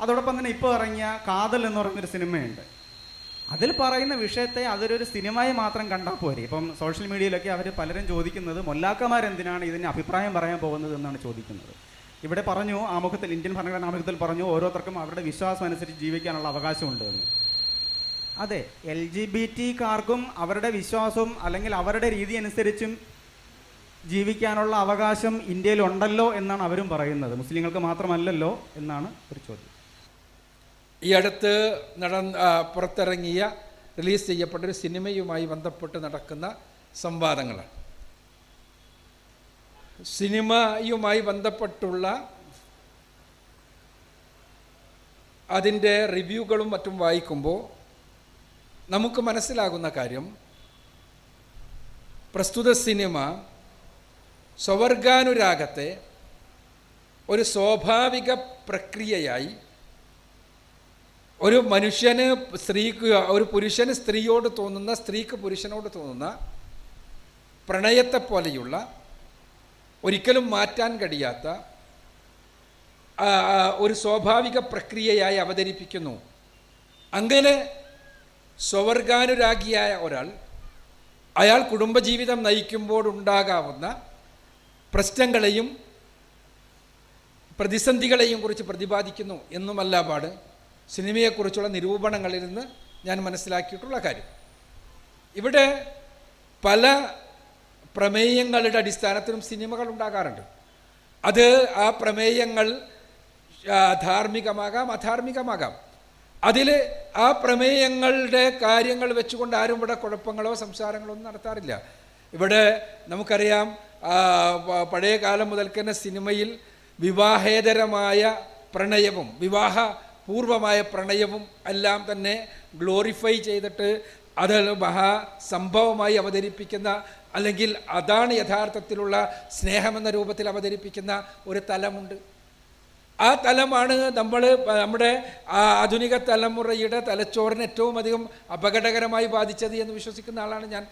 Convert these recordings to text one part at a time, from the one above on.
അതോടൊപ്പം തന്നെ ഇപ്പോൾ ഇറങ്ങിയ കാതൽ എന്ന് പറയുന്നൊരു സിനിമയുണ്ട്. അതിൽ പറയുന്ന വിഷയത്തെ അതൊരു സിനിമയെ മാത്രം കണ്ടാൽ പോരെ. ഇപ്പം സോഷ്യൽ മീഡിയയിലൊക്കെ അവർ പലരും ചോദിക്കുന്നത് മൊല്ലാക്കമാരെന്തിനാണ് ഇതിന് അഭിപ്രായം പറയാൻ പോകുന്നത്? എന്നാണ് ചോദിക്കുന്നത്. ഇവിടെ പറഞ്ഞു ആമുഖത്തിൽ ഇന്ത്യൻ ഭരണഘടനാ ആമുഖത്തിൽ പറഞ്ഞു ഓരോരുത്തർക്കും അവരുടെ വിശ്വാസം അനുസരിച്ച് ജീവിക്കാനുള്ള അവകാശമുണ്ട് എന്ന്. അതെ എൽ ജി ബി ടിക്കാർക്കും അവരുടെ വിശ്വാസവും അല്ലെങ്കിൽ അവരുടെ രീതി അനുസരിച്ചും ജീവിക്കാനുള്ള അവകാശം ഇന്ത്യയിൽ ഉണ്ടല്ലോ എന്നാണ് അവരും പറയുന്നത്. മുസ്ലിങ്ങൾക്ക് മാത്രമല്ലല്ലോ എന്നാണ് ഒരു ചോദ്യം. ഈ അടുത്ത് നടന്ന പുറത്തിറങ്ങിയ റിലീസ് ചെയ്യപ്പെട്ട ഒരു സിനിമയുമായി ബന്ധപ്പെട്ട് നടക്കുന്ന സംവാദങ്ങളാണ്. സിനിമയുമായി ബന്ധപ്പെട്ടുള്ള അതിന്റെ റിവ്യൂകളും മറ്റും വായിക്കുമ്പോൾ നമുക്ക് മനസ്സിലാകുന്ന കാര്യം പ്രസ്തുത സിനിമ സ്വവർഗാനുരാഗത്തെ ഒരു സ്വാഭാവിക പ്രക്രിയയായി ഒരു മനുഷ്യന് സ്ത്രീക്ക് ഒരു പുരുഷന് സ്ത്രീയോട് തോന്നുന്ന സ്ത്രീക്ക് പുരുഷനോട് തോന്നുന്ന പ്രണയത്തെ പോലെയുള്ള ഒരിക്കലും മാറ്റാൻ കഴിയാത്ത ഒരു സ്വാഭാവിക പ്രക്രിയയായി അവതരിപ്പിക്കുന്നു. അങ്ങനെ സ്വവർഗാനുരാഗിയായ ഒരാൾ അയാൾ കുടുംബജീവിതം നയിക്കുമ്പോഴുണ്ടാകാവുന്ന പ്രശ്നങ്ങളെയും പ്രതിസന്ധികളെയും കുറിച്ച് പ്രതിപാദിക്കുന്നു എന്നുമല്ല പാട്. സിനിമയെക്കുറിച്ചുള്ള നിരൂപണങ്ങളിൽ നിന്ന് ഞാൻ മനസ്സിലാക്കിയിട്ടുള്ള കാര്യം. ഇവിടെ പല പ്രമേയങ്ങളുടെ അടിസ്ഥാനത്തിലും സിനിമകൾ ഉണ്ടാകാറുണ്ട്. അത് ആ പ്രമേയങ്ങൾ ധാർമ്മികമാകാം അധാർമികമാകാം. അതിൽ ആ പ്രമേയങ്ങളുടെ കാര്യങ്ങൾ വെച്ചുകൊണ്ട് ആരും ഇവിടെ കുഴപ്പങ്ങളോ സംസാരങ്ങളോ ഒന്നും നടത്താറില്ല. ഇവിടെ നമുക്കറിയാം പഴയ കാലം മുതൽക്ക് തന്നെ സിനിമയിൽ വിവാഹേതരമായ പ്രണയവും വിവാഹ പൂർവമായ പ്രണയവും എല്ലാം തന്നെ ഗ്ലോറിഫൈ ചെയ്തിട്ട് അത് മഹാ സംഭവമായി അവതരിപ്പിക്കുന്ന അല്ലെങ്കിൽ അതാണ് യഥാർത്ഥത്തിലുള്ള സ്നേഹമെന്ന രൂപത്തിൽ അവതരിപ്പിക്കുന്ന ഒരു തലമുണ്ട്. ആ തലമാണ് നമ്മൾ നമ്മുടെ ആധുനിക തലമുറയുടെ തലച്ചോറിന് ഏറ്റവും അധികം അപകടകരമായി ബാധിച്ചത് എന്ന് വിശ്വസിക്കുന്ന ആളാണ് ഞാൻ.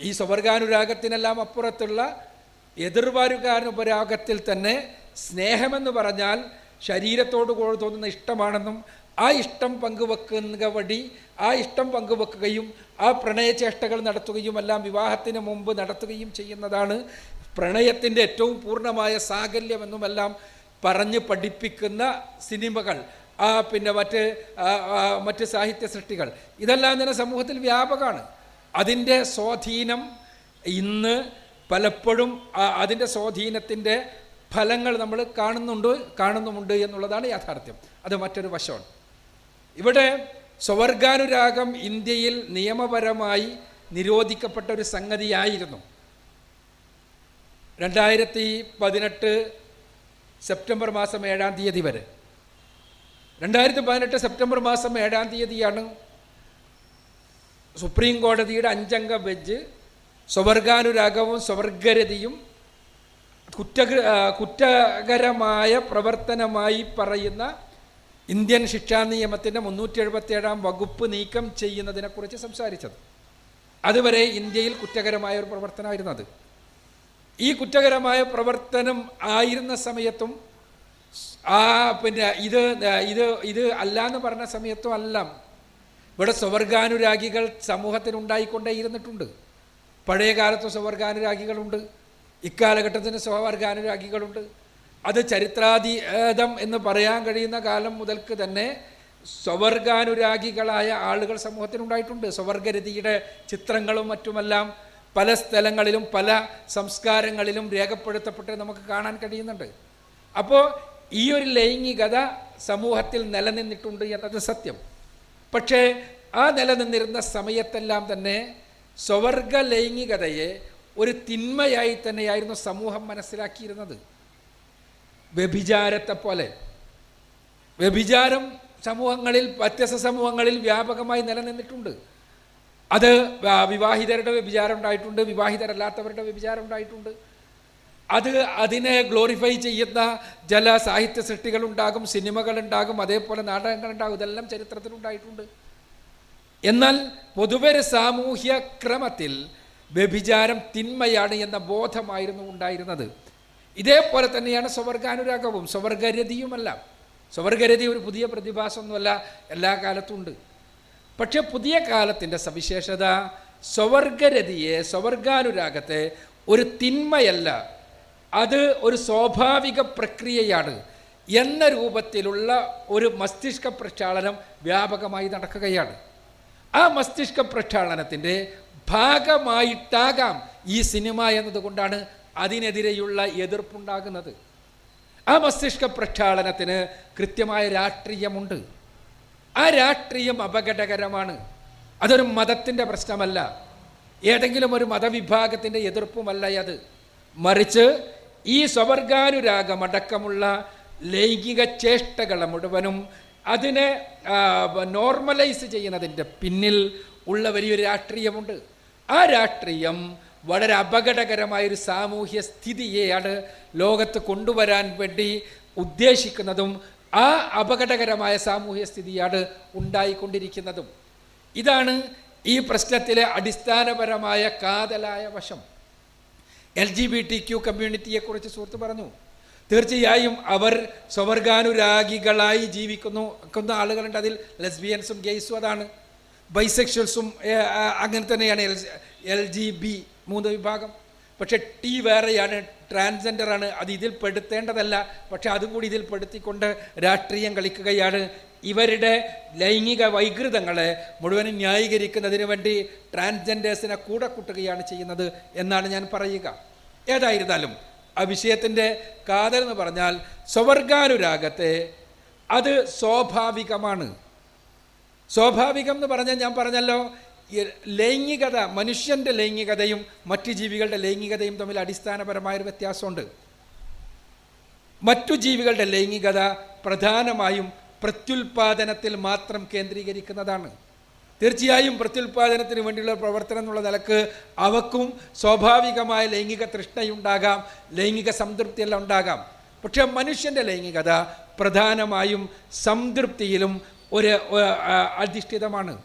ഈ സ്വവർഗാനുരാഗത്തിനെല്ലാം അപ്പുറത്തുള്ള എതിർവാരുകാനുപരാഗത്തിൽ തന്നെ സ്നേഹമെന്ന് പറഞ്ഞാൽ ശരീരത്തോട് കൂടെ തോന്നുന്ന ഇഷ്ടമാണെന്നും ആ ഇഷ്ടം പങ്കുവെക്കുക വഴി ആ ഇഷ്ടം പങ്കുവെക്കുകയും ആ പ്രണയചേഷ്ടകൾ നടത്തുകയും എല്ലാം വിവാഹത്തിന് മുമ്പ് നടത്തുകയും ചെയ്യുന്നതാണ് പ്രണയത്തിന്റെ ഏറ്റവും പൂർണമായ സാകല്യമെന്നുമെല്ലാം പറഞ്ഞ് പഠിപ്പിക്കുന്ന സിനിമകൾ ആ പിന്നെ മറ്റ് മറ്റ് സാഹിത്യ സൃഷ്ടികൾ. ഇതെല്ലാം തന്നെ സമൂഹത്തിൽ വ്യാപകമാണ്. അതിന്റെ സ്വാധീനം ഇന്ന് പലപ്പോഴും അതിന്റെ സ്വാധീനത്തിന്റെ ഫലങ്ങൾ നമ്മൾ കാണുന്നുണ്ട് കാണുന്നുമുണ്ട് എന്നുള്ളതാണ് യാഥാർത്ഥ്യം. അത് മറ്റൊരു വശമാണ്. ഇവിടെ സ്വവർഗാനുരാഗം ഇന്ത്യയിൽ നിയമപരമായി നിരോധിക്കപ്പെട്ട ഒരു സംഗതിയായിരുന്നു. രണ്ടായിരത്തി പതിനെട്ട് സെപ്റ്റംബർ മാസം ഏഴാം തീയതി വരെ. രണ്ടായിരത്തി പതിനെട്ട് സെപ്റ്റംബർ മാസം ഏഴാം തീയതിയാണ് സുപ്രീം കോടതിയുടെ അഞ്ചംഗ ബെഞ്ച് സ്വവർഗാനുരാഗവും സ്വവർഗരതിയും കുറ്റ കുറ്റകരമായ പ്രവർത്തനമായി പറയുന്ന ഇന്ത്യൻ ശിക്ഷാ നിയമത്തിന്റെ മുന്നൂറ്റി എഴുപത്തിയേഴാം വകുപ്പ് നീക്കം ചെയ്യുന്നതിനെക്കുറിച്ച് സംസാരിച്ചത്. അതുവരെ ഇന്ത്യയിൽ കുറ്റകരമായ ഒരു പ്രവർത്തനമായിരുന്നു അത്. ഈ കുറ്റകരമായ പ്രവർത്തനം ആയിരുന്ന സമയത്തും ആ പിന്നെ ഇത് ഇത് ഇത് അല്ല എന്ന് പറഞ്ഞ സമയത്തും അല്ല ഇവിടെ സ്വവർഗാനുരാഗികൾ സമൂഹത്തിനുണ്ടായിക്കൊണ്ടേ ഇരുന്നിട്ടുണ്ട് പഴയ കാലത്ത് സ്വവർഗാനുരാഗികളുണ്ട്. ഇക്കാലഘട്ടത്തിന് സ്വവർഗാനുരാഗികളുണ്ട് അത് ചരിത്രാതീതം എന്ന് പറയാൻ കഴിയുന്ന കാലം മുതൽക്ക് തന്നെ സ്വവർഗാനുരാഗികളായ ആളുകൾ സമൂഹത്തിനുണ്ടായിട്ടുണ്ട്. സ്വവർഗരതിയുടെ ചിത്രങ്ങളും മറ്റുമെല്ലാം പല സ്ഥലങ്ങളിലും പല സംസ്കാരങ്ങളിലും രേഖപ്പെടുത്തപ്പെട്ട് നമുക്ക് കാണാൻ കഴിയുന്നുണ്ട്. അപ്പോൾ ഈ ഒരു ലൈംഗികത സമൂഹത്തിൽ നിലനിന്നിട്ടുണ്ട് എന്നത് സത്യം. പക്ഷേ ആ നിലനിന്നിരുന്ന സമയത്തെല്ലാം തന്നെ സ്വവർഗ ലൈംഗികതയെ ഒരു തിന്മയായി തന്നെയായിരുന്നു സമൂഹം മനസ്സിലാക്കിയിരുന്നത്. വ്യഭിചാരത്തെ പോലെ. വ്യഭിചാരം സമൂഹങ്ങളിൽ വ്യത്യസ്ത സമൂഹങ്ങളിൽ വ്യാപകമായി നിലനിന്നിട്ടുണ്ട്. അത് വിവാഹിതരുടെ വ്യഭിചാരം ഉണ്ടായിട്ടുണ്ട് വിവാഹിതരല്ലാത്തവരുടെ വ്യഭിചാരം ഉണ്ടായിട്ടുണ്ട്. അത് അതിനെ ഗ്ലോറിഫൈ ചെയ്യുന്ന ചില സാഹിത്യ സൃഷ്ടികളുണ്ടാകും സിനിമകളുണ്ടാകും അതേപോലെ നാടകങ്ങളുണ്ടാകും ഇതെല്ലാം ചരിത്രത്തിലുണ്ടായിട്ടുണ്ട് എന്നാൽ പൊതുവെ സാമൂഹ്യ ക്രമത്തിൽ വ്യഭിചാരം തിന്മയാണ് എന്ന ബോധമായിരുന്നു ഉണ്ടായിരുന്നത്. ഇതേപോലെ തന്നെയാണ് സ്വവർഗാനുരാഗവും സ്വവർഗരതിയുമല്ല സ്വവർഗരതി ഒരു പുതിയ പ്രതിഭാസമൊന്നുമല്ല എല്ലാ കാലത്തും ഉണ്ട്. പക്ഷേ പുതിയ കാലത്തിന്റെ സവിശേഷത സ്വവർഗരതിയെ സ്വവർഗാനുരാഗത്തെ ഒരു തിന്മയല്ല അത് ഒരു സ്വാഭാവിക പ്രക്രിയയാണ് എന്ന രൂപത്തിലുള്ള ഒരു മസ്തിഷ്ക പ്രക്ഷാളനം വ്യാപകമായി നടക്കുകയാണ്. ആ മസ്തിഷ്ക പ്രക്ഷാളനത്തിന്റെ ഭാഗമായിട്ടാകാം ഈ സിനിമ എന്നതുകൊണ്ടാണ് അതിനെതിരെയുള്ള എതിർപ്പുണ്ടാകുന്നത്. ആ മസ്തിഷ്ക പ്രക്ഷാളനത്തിന് കൃത്യമായ രാഷ്ട്രീയമുണ്ട്. ആ രാഷ്ട്രീയം അപകടകരമാണ്. അതൊരു മതത്തിന്റെ പ്രശ്നമല്ല. ഏതെങ്കിലും ഒരു മതവിഭാഗത്തിന്റെ എതിർപ്പുമല്ല അത്. മറിച്ച് ഈ സ്വവർഗാനുരാഗമടക്കമുള്ള ലൈംഗിക ചേഷ്ടകളെ മുഴുവനും അതിനെ നോർമലൈസ് ചെയ്യുന്നതിന്റെ പിന്നിൽ ഉള്ള വലിയൊരു രാഷ്ട്രീയമുണ്ട്. ആ രാഷ്ട്രീയം വളരെ അപകടകരമായൊരു സാമൂഹ്യ സ്ഥിതിയെയാണ് ലോകത്ത് കൊണ്ടുവരാൻ വേണ്ടി ഉദ്ദേശിക്കുന്നതും ആ അപകടകരമായ സാമൂഹ്യ സ്ഥിതിയാണ് ഉണ്ടായിക്കൊണ്ടിരിക്കുന്നതും. ഇതാണ് ഈ പ്രശ്നത്തിലെ അടിസ്ഥാനപരമായ കാതലായ വശം. L G B T Q കമ്മ്യൂണിറ്റിയെക്കുറിച്ച് സുഹൃത്ത് പറഞ്ഞു തീർച്ചയായും അവർ സ്വവർഗാനുരാഗികളായി ജീവിക്കുന്നു ക്കുന്ന ആളുകളുണ്ട്. അതിൽ ലെസ്ബിയൻസും ഗെയ്സും അതാണ്. ബൈസെക്ഷൽസും അങ്ങനെ തന്നെയാണ് എൽ എൽ ജി ബി മൂന്ന് വിഭാഗം. പക്ഷെ ടി വേറെയാണ് ട്രാൻസ്ജെൻഡറാണ് അത് ഇതിൽ പെടുത്തേണ്ടതല്ല പക്ഷെ അതും കൂടി ഇതിൽ പെടുത്തിക്കൊണ്ട് രാഷ്ട്രീയം കളിക്കുകയാണ്. ഇവരുടെ ലൈംഗിക വൈകൃതങ്ങളെ മുഴുവനും ന്യായീകരിക്കുന്നതിന് വേണ്ടി ട്രാൻസ്ജെൻഡേഴ്സിനെ കൂടെ കൂട്ടുകയാണ് ചെയ്യുന്നത് എന്നാണ് ഞാൻ പറയുക. ഏതായിരുന്നാലും ആ വിഷയത്തിന്റെ കാതൽ പറഞ്ഞാൽ സ്വവർഗാനുരാഗത്തെ അത് സ്വാഭാവികമാണ്. സ്വാഭാവികം എന്ന് പറഞ്ഞാൽ ഞാൻ പറഞ്ഞല്ലോ ലൈംഗികത മനുഷ്യന്റെ ലൈംഗികതയും മറ്റു ജീവികളുടെ ലൈംഗികതയും തമ്മിൽ അടിസ്ഥാനപരമായൊരു വ്യത്യാസമുണ്ട്. മറ്റു ജീവികളുടെ ലൈംഗികത പ്രധാനമായും പ്രത്യുൽപാദനത്തിൽ മാത്രം കേന്ദ്രീകരിക്കുന്നതാണ്. തീർച്ചയായും പ്രത്യുൽപാദനത്തിന് വേണ്ടിയുള്ള പ്രവർത്തനം എന്നുള്ള നിലയ്ക്ക് അവക്കും സ്വാഭാവികമായ ലൈംഗിക തൃഷ്ണയുണ്ടാകാം ലൈംഗിക സംതൃപ്തിയെല്ലാം ഉണ്ടാകാം. പക്ഷേ മനുഷ്യന്റെ ലൈംഗികത പ്രധാനമായും സംതൃപ്തിയിലും ഒരു അധിഷ്ഠിതമാണ്.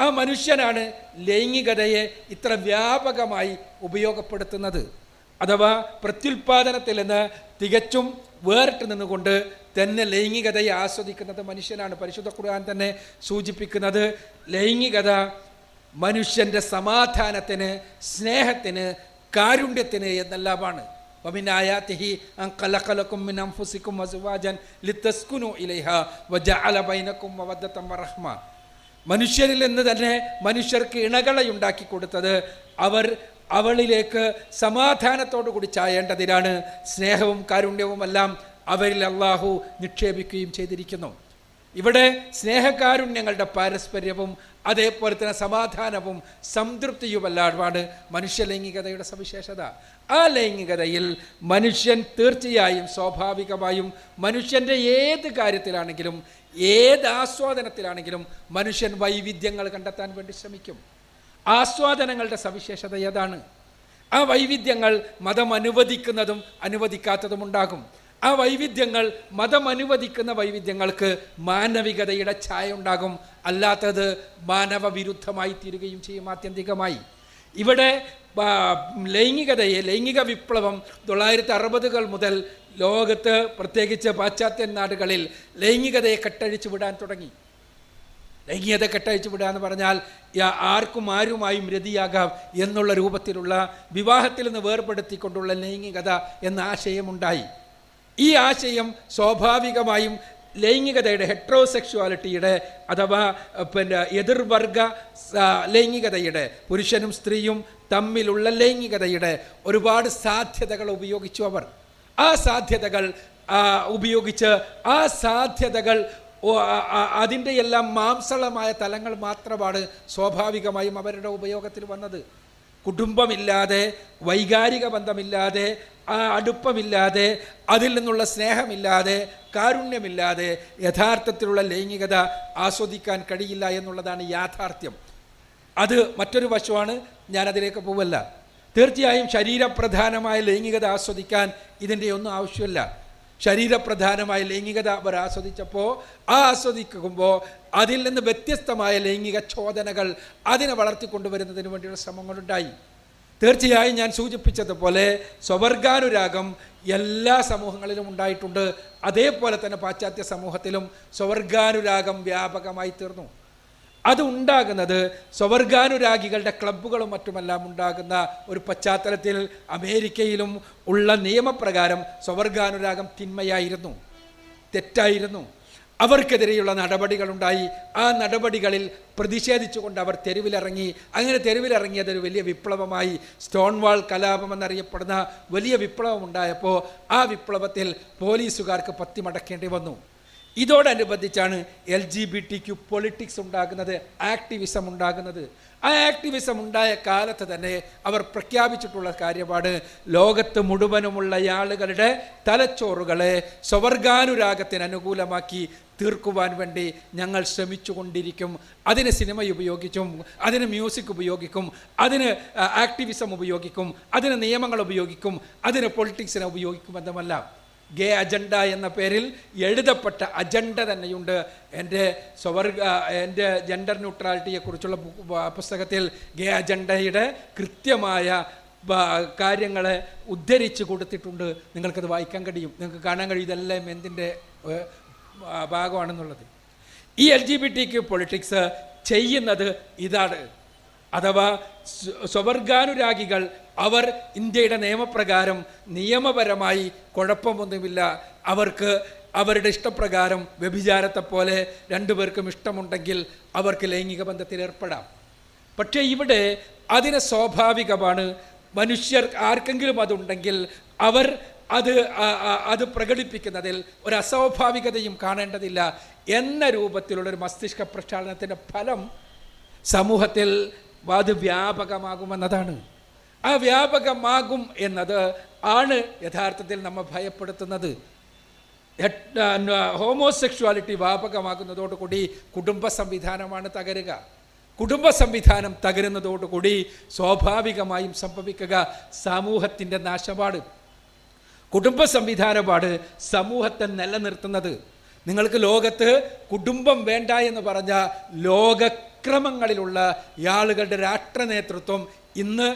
ആ മനുഷ്യനാണ് ലൈംഗികതയെ ഇത്ര വ്യാപകമായി ഉപയോഗപ്പെടുത്തുന്നത്. അഥവാ പ്രത്യുൽപാദനത്തിൽ നിന്ന് തികച്ചും വേറിട്ട് നിന്നുകൊണ്ട് തന്നെ ലൈംഗികതയെ ആസ്വദിക്കുന്നത് മനുഷ്യനാണ്. പരിശുദ്ധ ഖുർആൻ തന്നെ സൂചിപ്പിക്കുന്നത് ലൈംഗികത മനുഷ്യന്റെ സമാധാനത്തിന് സ്നേഹത്തിന് കാരുണ്യത്തിന് എന്നെല്ലാമാണ്. ومن آياته أن خلق لكم من أنفسكم أزواجا لتسكنوا إليها وجعل بينكم مودة ورحمة മനുഷ്യരിൽ നിന്ന് തന്നെ മനുഷ്യർക്ക് ഇണകളെ ഉണ്ടാക്കി കൊടുത്തത് അവർ അവളിലേക്ക് സമാധാനത്തോടു കൂടി ചായേണ്ടതിനാണ് സ്നേഹവും കാരുണ്യവുമെല്ലാം അവരിൽ അള്ളാഹു നിക്ഷേപിക്കുകയും ചെയ്തിരിക്കുന്നു ഇവിടെ സ്നേഹകാരുണ്യങ്ങളുടെ പാരസ്പര്യവും അതേപോലെ തന്നെ സമാധാനവും മനുഷ്യ ലൈംഗികതയുടെ സവിശേഷത. ആ ലൈംഗികതയിൽ മനുഷ്യൻ തീർച്ചയായും സ്വാഭാവികമായും മനുഷ്യന്റെ ഏത് കാര്യത്തിലാണെങ്കിലും ഏത് ആസ്വാദനത്തിലാണെങ്കിലും മനുഷ്യൻ വൈവിധ്യങ്ങൾ കണ്ടെത്താൻ വേണ്ടി ശ്രമിക്കും. ആസ്വാദനങ്ങളുടെ സവിശേഷത ഏതാണ്? ആ വൈവിധ്യങ്ങൾ മതം അനുവദിക്കുന്നതും അനുവദിക്കാത്തതും ഉണ്ടാകും. ആ വൈവിധ്യങ്ങൾ മതം അനുവദിക്കുന്ന വൈവിധ്യങ്ങൾക്ക് മാനവികതയുടെ ഛായ ഉണ്ടാകും. അല്ലാത്തത് മാനവ വിരുദ്ധമായി തീരുകയും ചെയ്യും ആത്യന്തികമായി. ഇവിടെ ലൈംഗികതയെ ലൈംഗിക വിപ്ലവം തൊള്ളായിരത്തി അറുപതുകൾ മുതൽ ലോകത്ത് പ്രത്യേകിച്ച് പാശ്ചാത്യ നാടുകളിൽ ലൈംഗികതയെ കെട്ടഴിച്ചു വിടാൻ തുടങ്ങി. ലൈംഗികത കെട്ടഴിച്ചു വിടുക എന്ന് പറഞ്ഞാൽ ആർക്കും ആരുമായും രതിയാകാം എന്നുള്ള രൂപത്തിലുള്ള വിവാഹത്തിൽ നിന്ന് വേർപെടുത്തിക്കൊണ്ടുള്ള ലൈംഗികത എന്ന ആശയമുണ്ടായി. ഈ ആശയം സ്വാഭാവികമായും ലൈംഗികതയുടെ ഹെട്രോസെക്ഷുവാലിറ്റിയുടെ അഥവാ പിന്നെ എതിർവർഗ ലൈംഗികതയുടെ പുരുഷനും സ്ത്രീയും തമ്മിലുള്ള ലൈംഗികതയുടെ ഒരുപാട് സാധ്യതകൾ ഉപയോഗിച്ചു അവർ. ആ സാധ്യതകൾ ഉപയോഗിച്ച് ആ സാധ്യതകൾ അതിന്റെ എല്ലാം മാംസളമായ തലങ്ങൾ മാത്രമാണ് സ്വാഭാവികമായും അവരുടെ ഉപയോഗത്തിൽ വന്നത്. കുടുംബമില്ലാതെ വൈകാരിക ബന്ധമില്ലാതെ ആ അടുപ്പമില്ലാതെ അതിൽ നിന്നുള്ള സ്നേഹമില്ലാതെ കാരുണ്യമില്ലാതെ യഥാർത്ഥത്തിലുള്ള ലൈംഗികത ആസ്വദിക്കാൻ കഴിയില്ല എന്നുള്ളതാണ് യാഥാർത്ഥ്യം. അത് മറ്റൊരു വശമാണ് ഞാനതിലേക്ക് പോവല്ല. തീർച്ചയായും ശരീരപ്രധാനമായ ലൈംഗികത ആസ്വദിക്കാൻ ഇതിന്റെ ഒന്നും ആവശ്യമില്ല. ശരീരപ്രധാനമായ ലൈംഗികത അവർ ആസ്വദിച്ചപ്പോൾ ആ ആസ്വദിക്കുമ്പോൾ അതിൽ നിന്ന് വ്യത്യസ്തമായ ലൈംഗിക ചോദനകൾ അതിനെ വളർത്തിക്കൊണ്ടുവരുന്നതിന് വേണ്ടിയുള്ള ശ്രമങ്ങളുണ്ടായി. തീർച്ചയായും ഞാൻ സൂചിപ്പിച്ചതുപോലെ സ്വവർഗാനുരാഗം എല്ലാ സമൂഹങ്ങളിലും ഉണ്ടായിട്ടുണ്ട്. അതേപോലെ തന്നെ പാശ്ചാത്യ സമൂഹത്തിലും സ്വവർഗാനുരാഗം വ്യാപകമായി തീർന്നു. അത് ഉണ്ടാകുന്നത് സ്വവർഗാനുരാഗികളുടെ ക്ലബ്ബുകളും മറ്റുമെല്ലാം ഉണ്ടാകുന്ന ഒരു പശ്ചാത്തലത്തിൽ അമേരിക്കയിലും ഉള്ള നിയമപ്രകാരം സ്വവർഗാനുരാഗം തിന്മയായിരുന്നു തെറ്റായിരുന്നു. അവർക്കെതിരെയുള്ള നടപടികളുണ്ടായി. ആ നടപടികളിൽ പ്രതിഷേധിച്ചുകൊണ്ട് അവർ തെരുവിലിറങ്ങി. അങ്ങനെ തെരുവിലിറങ്ങിയതൊരു വലിയ വിപ്ലവമായി. സ്റ്റോൺ വാൾ കലാപം എന്നറിയപ്പെടുന്ന വലിയ വിപ്ലവം ഉണ്ടായപ്പോൾ ആ വിപ്ലവത്തിൽ പോലീസുകാർക്ക് പത്തിമടക്കേണ്ടി വന്നു. ഇതോടനുബന്ധിച്ചാണ് L G B T Q politics ഉണ്ടാകുന്നത് ആക്ടിവിസം ഉണ്ടാകുന്നത്. ആ ആക്ടിവിസം ഉണ്ടായ കാലത്ത് തന്നെ അവർ പ്രഖ്യാപിച്ചിട്ടുള്ള കാര്യമാണ് ലോകത്ത് മുഴുവനുമുള്ള ആളുകളുടെ തലച്ചോറുകളെ സ്വവർഗാനുരാഗത്തിന് അനുകൂലമാക്കി തീർക്കുവാൻ വേണ്ടി ഞങ്ങൾ ശ്രമിച്ചു കൊണ്ടിരിക്കും അതിന് സിനിമ ഉപയോഗിക്കും അതിന് മ്യൂസിക് ഉപയോഗിക്കും അതിന് ആക്ടിവിസം ഉപയോഗിക്കും അതിന് നിയമങ്ങൾ ഉപയോഗിക്കും അതിന് പൊളിറ്റിക്സിനെ ഉപയോഗിക്കും ഉപയോഗിക്കുമെന്നുമല്ല ഗേ അജണ്ട എന്ന പേരിൽ എഴുതപ്പെട്ട അജണ്ട തന്നെയുണ്ട്. എന്റെ സ്വവർഗ എന്റെ ജെൻഡർ ന്യൂട്രാലിറ്റിയെക്കുറിച്ചുള്ള പുസ്തകത്തിൽ ഗേ അജണ്ടയുടെ കൃത്യമായ കാര്യങ്ങളെ ഉദ്ധരിച്ച് കൊടുത്തിട്ടുണ്ട്. നിങ്ങൾക്കത് വായിക്കാൻ കഴിയും. നിങ്ങൾക്ക് കാണാൻ കഴിയും ഇതെല്ലാം എന്തിന്റെ ഭാഗമാണെന്നുള്ളത്. ഈ L G B T Q politics ചെയ്യുന്നത് ഇതാണ്. അഥവാ സ്വവർഗാനുരാഗികൾ അവർ ഇന്ത്യയുടെ നിയമപ്രകാരം നിയമപരമായി കുഴപ്പമൊന്നുമില്ല. അവർക്ക് അവരുടെ ഇഷ്ടപ്രകാരം വ്യഭിചാരത്തെ പോലെ രണ്ടുപേർക്കും ഇഷ്ടമുണ്ടെങ്കിൽ അവർക്ക് ലൈംഗിക ബന്ധത്തിൽ ഏർപ്പെടാം. പക്ഷേ ഇവിടെ അതിനെ സ്വാഭാവികമാണ്. മനുഷ്യർ ആർക്കെങ്കിലും അതുണ്ടെങ്കിൽ അവർ അത് അത് പ്രകടിപ്പിക്കുന്നതിൽ ഒരു അസ്വാഭാവികതയും കാണേണ്ടതില്ല. എന്ന രൂപത്തിലുള്ളൊരു മസ്തിഷ്ക പ്രക്ഷാളനത്തിന്റെ ഫലം സമൂഹത്തിൽ അത് വ്യാപകമാകുമെന്നതാണ് ആ വ്യാപകമാകും എന്നത് ആണ് യഥാർത്ഥത്തിൽ നമ്മെ ഭയപ്പെടുത്തുന്നത്. ഹോമോസെക്ഷുവാലിറ്റി വ്യാപകമാകുന്നതോടുകൂടി കുടുംബ സംവിധാനമാണ് തകരുക. കുടുംബ സംവിധാനം തകരുന്നതോടുകൂടി സ്വാഭാവികമായും സംഭവിക്കുക സമൂഹത്തിന്റെ നാശപാട്. കുടുംബ സംവിധാനമാണ് സമൂഹത്തെ നിലനിർത്തുന്നത്. നിങ്ങൾക്ക് ലോകത്ത് കുടുംബം വേണ്ട എന്ന് പറഞ്ഞ ലോകക്രമങ്ങളിലുള്ള ഇയാളുകളുടെ രാഷ്ട്ര നേതൃത്വം ഇന്ന്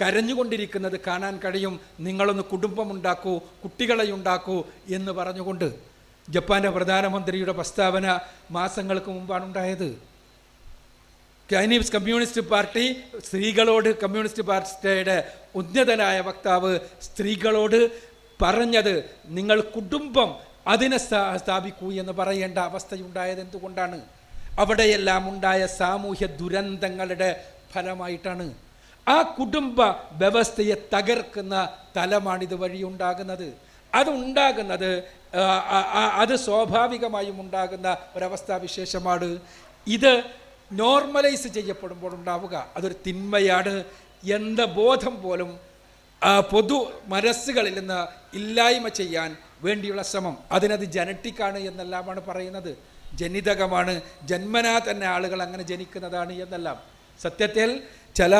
കരഞ്ഞുകൊണ്ടിരിക്കുന്നത് കാണാൻ കഴിയും. നിങ്ങളൊന്ന് കുടുംബമുണ്ടാക്കൂ കുട്ടികളെ ഉണ്ടാക്കൂ എന്ന് പറഞ്ഞുകൊണ്ട് ജപ്പാന്റെ പ്രധാനമന്ത്രിയുടെ പ്രസ്താവന മാസങ്ങൾക്ക് മുമ്പാണ് ഉണ്ടായത്. ചൈനീസ് കമ്മ്യൂണിസ്റ്റ് പാർട്ടി സ്ത്രീകളോട് കമ്മ്യൂണിസ്റ്റ് പാർട്ടിയുടെ ഉന്നതനായ വക്താവ് സ്ത്രീകളോട് പറഞ്ഞത് നിങ്ങൾ കുടുംബം അതിനെ സ്ഥാപിക്കൂ എന്ന് പറയേണ്ട അവസ്ഥയുണ്ടായത് എന്തുകൊണ്ടാണ്? അവിടെയെല്ലാം ഉണ്ടായ സാമൂഹ്യ ദുരന്തങ്ങളുടെ ഫലമായിട്ടാണ് ആ കുടുംബ വ്യവസ്ഥയെ തകർക്കുന്ന തലമാണിത് വഴി ഉണ്ടാകുന്നത്. അതുണ്ടാകുന്നത് അത് സ്വാഭാവികമായും ഉണ്ടാകുന്ന ഒരവസ്ഥാ വിശേഷമാണ്. ഇത് നോർമലൈസ് ചെയ്യപ്പെടുമ്പോൾ ഉണ്ടാവുക. അതൊരു തിന്മയാണ്. എന്ന ബോധം പോലും പൊതു മനസ്സുകളിൽ നിന്ന് ഇല്ലായ്മ ചെയ്യാൻ വേണ്ടിയുള്ള ശ്രമം. അതിനത് ജനറ്റിക്കാണ് എന്നെല്ലാമാണ് പറയുന്നത്. ജനിതകമാണ്. ജന്മനാ തന്നെ ആളുകൾ അങ്ങനെ ജനിക്കുന്നതാണ് എന്നെല്ലാം. സത്യത്തിൽ ചില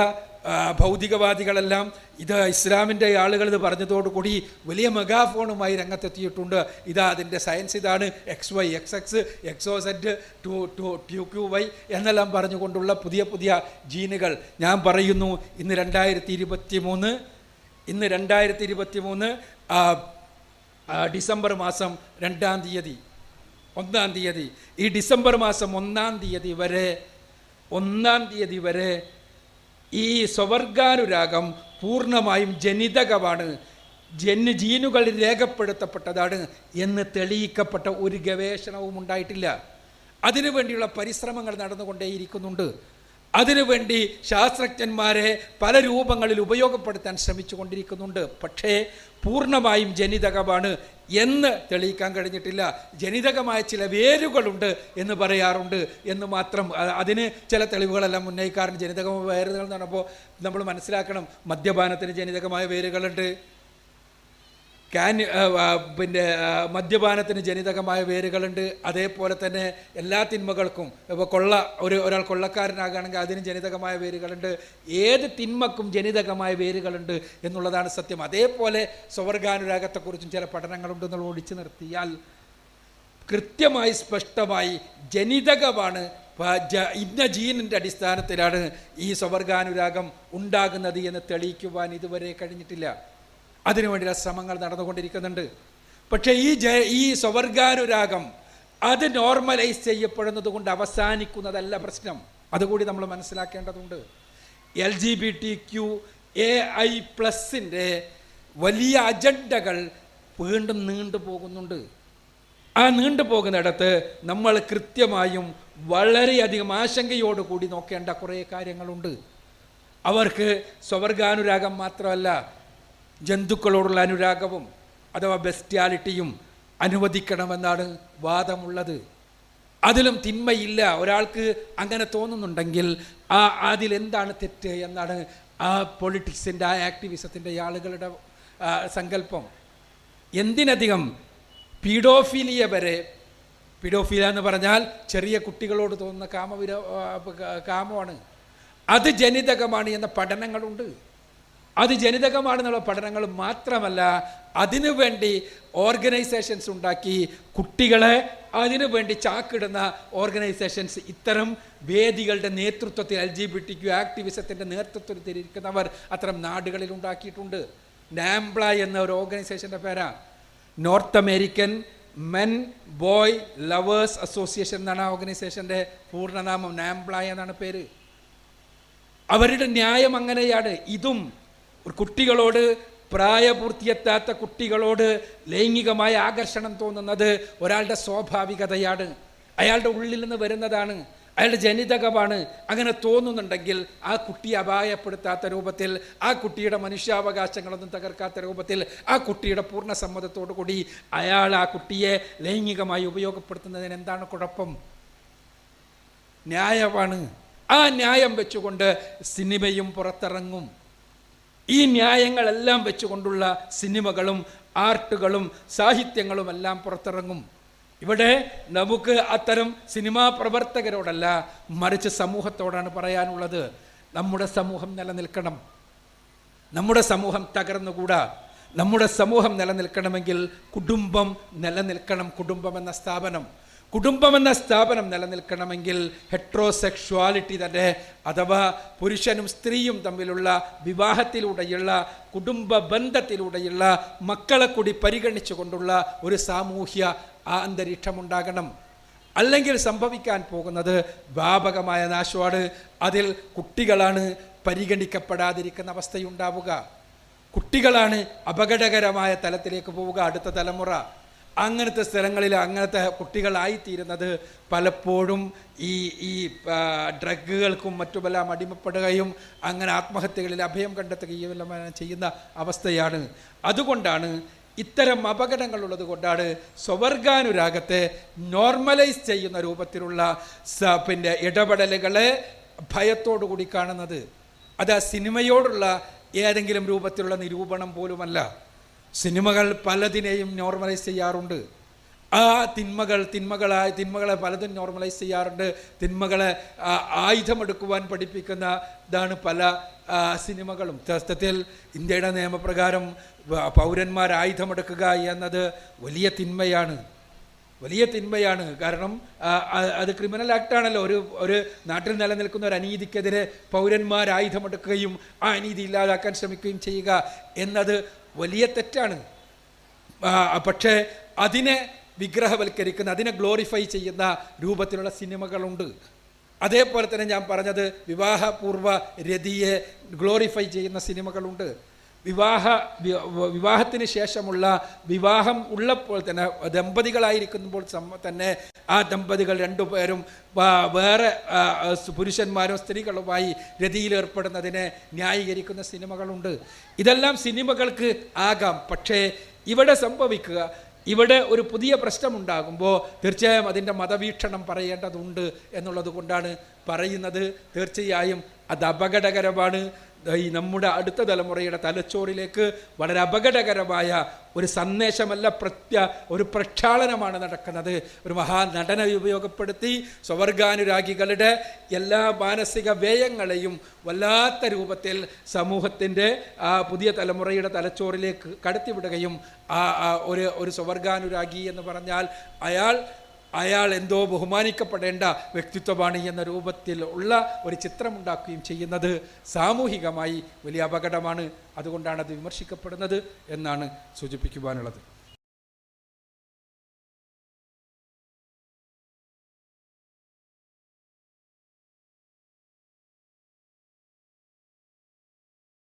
ഭൗതികവാദികളെല്ലാം ഇത് ഇസ്ലാമിന്റെ ആളുകൾ ഇത് പറഞ്ഞതോടുകൂടി വലിയ മെഗാഫോണുമായി രംഗത്തെത്തിയിട്ടുണ്ട്. ഇതാ അതിന്റെ സയൻസ് ഇതാണ്. എക്സ് വൈ എക്സ് എക്സ് എക്സോ സെറ്റ് ടു ടു ട്യൂ ക്യൂ വൈ എന്നെല്ലാം പറഞ്ഞുകൊണ്ടുള്ള പുതിയ പുതിയ ജീനുകൾ. ഞാൻ പറയുന്നു ഇന്ന് രണ്ടായിരത്തി ഇരുപത്തി മൂന്ന് ഇന്ന് രണ്ടായിരത്തി ഇരുപത്തി മൂന്ന് ഡിസംബർ മാസം രണ്ടാം തീയതി ഒന്നാം തീയതി. ഈ ഡിസംബർ മാസം ഒന്നാം തീയതി വരെ ഒന്നാം തീയതി വരെ ഈ സ്വവർഗാനുരാഗം പൂർണമായും ജനിതകമാണ്. ജന് ജീനുകൾ രേഖപ്പെടുത്തപ്പെട്ടതാണ് എന്ന് തെളിയിക്കപ്പെട്ട ഒരു ഗവേഷണവും ഉണ്ടായിട്ടില്ല അതിനുവേണ്ടിയുള്ള പരിശ്രമങ്ങൾ നടന്നുകൊണ്ടേയിരിക്കുന്നുണ്ട്. അതിനുവേണ്ടി ശാസ്ത്രജ്ഞന്മാരെ പല രൂപങ്ങളിൽ ഉപയോഗപ്പെടുത്താൻ ശ്രമിച്ചു കൊണ്ടിരിക്കുന്നുണ്ട് പക്ഷേ പൂർണമായും ജനിതകമാണ് എന്ന് തെളിയിക്കാൻ കഴിഞ്ഞിട്ടില്ല. ജനിതകമായ ചില വേരുകളുണ്ട് എന്ന് പറയാറുണ്ട്. എന്ന് മാത്രം അതിന് ചില തെളിവുകളെല്ലാം ഉന്നയിക്കാറുണ്ട്. ജനിതകമായ വേരുകൾ എന്ന് പറഞ്ഞപ്പോൾ നമ്മൾ മനസ്സിലാക്കണം മദ്യപാനത്തിന് ജനിതകമായ വേരുകളുണ്ട്. ആ, പിന്നെ മദ്യപാനത്തിന് ജനിതകമായ വേരുകളുണ്ട്. അതേപോലെ തന്നെ എല്ലാ തിന്മകൾക്കും ഇപ്പോൾ കൊള്ള ഒരു ഒരാൾ കൊള്ളക്കാരനാകുകയാണെങ്കിൽ അതിന് ജനിതകമായ വേരുകളുണ്ട്. ഏത് തിന്മക്കും ജനിതകമായ വേരുകളുണ്ട് എന്നുള്ളതാണ് സത്യം. അതേപോലെ സ്വർഗാനുരാഗത്തെക്കുറിച്ചും ചില പഠനങ്ങളുണ്ട് എന്നുള്ള ഒഴിച്ചു നിർത്തിയാൽ കൃത്യമായി സ്പഷ്ടമായി ജനിതകമാണ് ഇന്ന ജീനിന്റെ അടിസ്ഥാനത്തിലാണ് ഈ സ്വർഗാനുരാഗം ഉണ്ടാകുന്നത് എന്ന് തെളിയിക്കുവാൻ ഇതുവരെ കഴിഞ്ഞിട്ടില്ല. അതിനുവേണ്ടിയുള്ള ശ്രമങ്ങൾ നടന്നുകൊണ്ടിരിക്കുന്നുണ്ട്. പക്ഷേ ഈ ജയ ഈ സ്വവർഗാനുരാഗം അത് നോർമലൈസ് ചെയ്യപ്പെടുന്നത് കൊണ്ട് അവസാനിക്കുന്നതല്ല പ്രശ്നം. അതുകൂടി നമ്മൾ മനസ്സിലാക്കേണ്ടതുണ്ട്. L G B T Q A I പ്ലസിന്റെ വലിയ അജണ്ടകൾ വീണ്ടും നീണ്ടു പോകുന്നുണ്ട്. ആ നീണ്ടു പോകുന്നിടത്ത് നമ്മൾ കൃത്യമായും വളരെയധികം ആശങ്കയോടുകൂടി നോക്കേണ്ട കുറേ കാര്യങ്ങളുണ്ട്. അവർക്ക് സ്വവർഗാനുരാഗം മാത്രമല്ല ജന്തുക്കളോടുള്ള അനുരാഗവും അഥവാ ബെസ്റ്റാലിറ്റിയും അനുവദിക്കണമെന്നാണ് വാദമുള്ളത്. അതിലും തിന്മയില്ല. ഒരാൾക്ക് അങ്ങനെ തോന്നുന്നുണ്ടെങ്കിൽ ആ അതിലെന്താണ് തെറ്റ് എന്നാണ് ആ പൊളിറ്റിക്സിന്റെ ആ ആക്ടിവിസത്തിന്റെ ആളുകളുടെ സങ്കല്പം. എന്തിനധികം പീഡോഫീലിയ വരെ പീഡോഫീലിയ എന്ന് പറഞ്ഞാൽ ചെറിയ കുട്ടികളോട് തോന്നുന്ന കാമവിരോ കാമമാണ്. അത് ജനിതകമാണ് എന്ന പഠനങ്ങളുണ്ട്. അത് ജനിതകമാണെന്നുള്ള പഠനങ്ങൾ മാത്രമല്ല അതിനുവേണ്ടി ഓർഗനൈസേഷൻസ് ഉണ്ടാക്കി കുട്ടികളെ അതിനുവേണ്ടി ചാക്കിടുന്ന ഓർഗനൈസേഷൻസ്. ഇത്തരം വേദികളുടെ നേതൃത്വത്തിൽ L G B T Q ആക്ടിവിസത്തിന്റെ നേതൃത്വത്തിൽ ഇരിക്കുന്നവർ അത്തരം നാടുകളിൽ ഉണ്ടാക്കിയിട്ടുണ്ട്. നാംബ്ല എന്ന ഒരു ഓർഗനൈസേഷന്റെ പേരാ. North American men boy lovers association എന്നാണ് ആ ഓർഗനൈസേഷന്റെ പൂർണനാമം. നാംബ്ല എന്നാണ് പേര്. അവരുടെ ന്യായം അങ്ങനെയാണ്. ഇതും കുട്ടികളോട് പ്രായപൂർത്തിയെത്താത്ത കുട്ടികളോട് ലൈംഗികമായ ആകർഷണം തോന്നുന്നത് ഒരാളുടെ സ്വാഭാവികതയാണ്. അയാളുടെ ഉള്ളിൽ നിന്ന് വരുന്നതാണ്. അയാളുടെ ജനിതകമാണ്. അങ്ങനെ തോന്നുന്നുണ്ടെങ്കിൽ ആ കുട്ടിയെ അപായപ്പെടുത്താത്ത രൂപത്തിൽ ആ കുട്ടിയുടെ മനുഷ്യാവകാശങ്ങളൊന്നും തകർക്കാത്ത രൂപത്തിൽ ആ കുട്ടിയുടെ പൂർണ സമ്മതത്തോടു കൂടി അയാൾ ആ കുട്ടിയെ ലൈംഗികമായി ഉപയോഗപ്പെടുത്തുന്നതിന് എന്താണ് കുഴപ്പം? ന്യായമാണ്. ആ ന്യായം വെച്ചുകൊണ്ട് സിനിമയും പുറത്തിറങ്ങും. ഈ ന്യായങ്ങളെല്ലാം വെച്ചുകൊണ്ടുള്ള സിനിമകളും ആർട്ടുകളും സാഹിത്യങ്ങളും എല്ലാം പുറത്തിറങ്ങും. ഇവിടെ നമുക്ക് അത്തരം സിനിമാ പ്രവർത്തകരോടല്ല മറിച്ച് സമൂഹത്തോടാണ് പറയാനുള്ളത്. നമ്മുടെ സമൂഹം നിലനിൽക്കണം. നമ്മുടെ സമൂഹം തകർന്നുകൂടാ. നമ്മുടെ സമൂഹം നിലനിൽക്കണമെങ്കിൽ കുടുംബം നിലനിൽക്കണം കുടുംബം എന്ന സ്ഥാപനം. കുടുംബം എന്ന സ്ഥാപനം നിലനിൽക്കണമെങ്കിൽ ഹെട്രോസെക്ഷുവാലിറ്റി തന്നെ അഥവാ പുരുഷനും സ്ത്രീയും തമ്മിലുള്ള വിവാഹത്തിലൂടെയുള്ള കുടുംബ ബന്ധത്തിലൂടെയുള്ള മക്കളെ കൂടി പരിഗണിച്ചുകൊണ്ടുള്ള ഒരു സാമൂഹ്യ അന്തരീക്ഷമുണ്ടാകണം. അല്ലെങ്കിൽ സംഭവിക്കാൻ പോകുന്നത് വ്യാപകമായ നാശമാണ്. അതിൽ കുട്ടികളാണ് പരിഗണിക്കപ്പെടാതിരിക്കുന്ന അവസ്ഥയുണ്ടാവുക. കുട്ടികളാണ് അപകടകരമായ തലത്തിലേക്ക് പോവുക അടുത്ത തലമുറ. അങ്ങനത്തെ സ്ഥലങ്ങളിൽ അങ്ങനത്തെ കുട്ടികളായിത്തീരുന്നത് പലപ്പോഴും ഈ ഈ ഡ്രഗുകൾക്കും മറ്റുമെല്ലാം അടിമപ്പെടുകയും അങ്ങനെ ആത്മഹത്യകളിൽ അഭയം കണ്ടെത്തുകയും ചെയ്യുന്ന അവസ്ഥയാണ്. അതുകൊണ്ടാണ് ഇത്തരം അപകടങ്ങളുള്ളത് കൊണ്ടാണ് സ്വവർഗാനുരാഗത്തെ നോർമലൈസ് ചെയ്യുന്ന രൂപത്തിലുള്ള പിന്നെ ഇടപെടലുകളെ ഭയത്തോടു കൂടി കാണുന്നത്. അത് ആ സിനിമയോടുള്ള ഏതെങ്കിലും രൂപത്തിലുള്ള നിരൂപണം പോലുമല്ല. സിനിമകൾ പലതിനെയും നോർമലൈസ് ചെയ്യാറുണ്ട്. ആ തിന്മകൾ തിന്മകളായ തിന്മകളെ പലതും നോർമലൈസ് ചെയ്യാറുണ്ട്. തിന്മകളെ ആയുധമെടുക്കുവാൻ പഠിപ്പിക്കുന്ന ഇതാണ് പല സിനിമകളും. സത്യത്തിൽ ഇന്ത്യയുടെ നിയമപ്രകാരം പൗരന്മാർ ആയുധമെടുക്കുക എന്നത് വലിയ തിന്മയാണ്. വലിയ തിന്മയാണ്. കാരണം അത് ക്രിമിനൽ ആക്ടാണല്ലോ ഒരു ഒരു നാട്ടിൽ നിലനിൽക്കുന്ന ഒരു അനീതിക്കെതിരെ പൗരന്മാർ ആയുധമെടുക്കുകയും ആ അനീതി ഇല്ലാതാക്കാൻ ശ്രമിക്കുകയും ചെയ്യുക എന്നത് വലിയ തെറ്റാണ്. പക്ഷേ അതിനെ വിഗ്രഹവൽക്കരിക്കുന്ന അതിനെ ഗ്ലോറിഫൈ ചെയ്യുന്ന രൂപത്തിലുള്ള സിനിമകളുണ്ട്. അതേപോലെ തന്നെ ഞാൻ പറഞ്ഞത് വിവാഹപൂർവ രതിയെ ഗ്ലോറിഫൈ ചെയ്യുന്ന സിനിമകളുണ്ട്. വിവാഹ വിവാഹത്തിന് ശേഷമുള്ള വിവാഹം ഉള്ളപ്പോൾ തന്നെ ദമ്പതികളായിരിക്കുമ്പോൾ തന്നെ ആ ദമ്പതികൾ രണ്ടുപേരും വേറെ പുരുഷന്മാരും സ്ത്രീകളുമായി രതിയിലേർപ്പെടുന്നതിനെ ന്യായീകരിക്കുന്ന സിനിമകളുണ്ട്. ഇതെല്ലാം സിനിമകൾക്ക് ആകാം. പക്ഷേ ഇവിടെ സംഭവിക്കുക ഇവിടെ ഒരു പുതിയ പ്രശ്നമുണ്ടാകുമ്പോൾ തീർച്ചയായും അതിന്റെ മതവീക്ഷണം പറയേണ്ടതുണ്ട് എന്നുള്ളത് കൊണ്ടാണ് പറയുന്നത്. തീർച്ചയായും അത് അപകടകരമാണ്. ഈ നമ്മുടെ അടുത്ത തലമുറയുടെ തലച്ചോറിലേക്ക് വളരെ അപകടകരമായ ഒരു സന്ദേശമല്ല പ്രത്യ ഒരു പ്രക്ഷാളനമാണ് നടക്കുന്നത്. ഒരു മഹാനടനെ ഉപയോഗപ്പെടുത്തി സ്വവർഗാനുരാഗികളുടെ എല്ലാ മാനസിക വ്യയങ്ങളെയും വല്ലാത്ത രൂപത്തിൽ സമൂഹത്തിന്റെ ആ പുതിയ തലമുറയുടെ തലച്ചോറിലേക്ക് കടത്തിവിടുകയും ആ ഒരു ഒരു സ്വവർഗാനുരാഗി എന്ന് പറഞ്ഞാൽ അയാൾ അയാൾ എന്തോ ബഹുമാനിക്കപ്പെടേണ്ട വ്യക്തിത്വമാണ് എന്ന രൂപത്തിൽ ഉള്ള ഒരു ചിത്രമുണ്ടാക്കുകയും ചെയ്യുന്നത് സാമൂഹികമായി വലിയ അപകടമാണ്. അതുകൊണ്ടാണ് അത് വിമർശിക്കപ്പെടുന്നത് എന്നാണ് സൂചിപ്പിക്കുവാനുള്ളത്.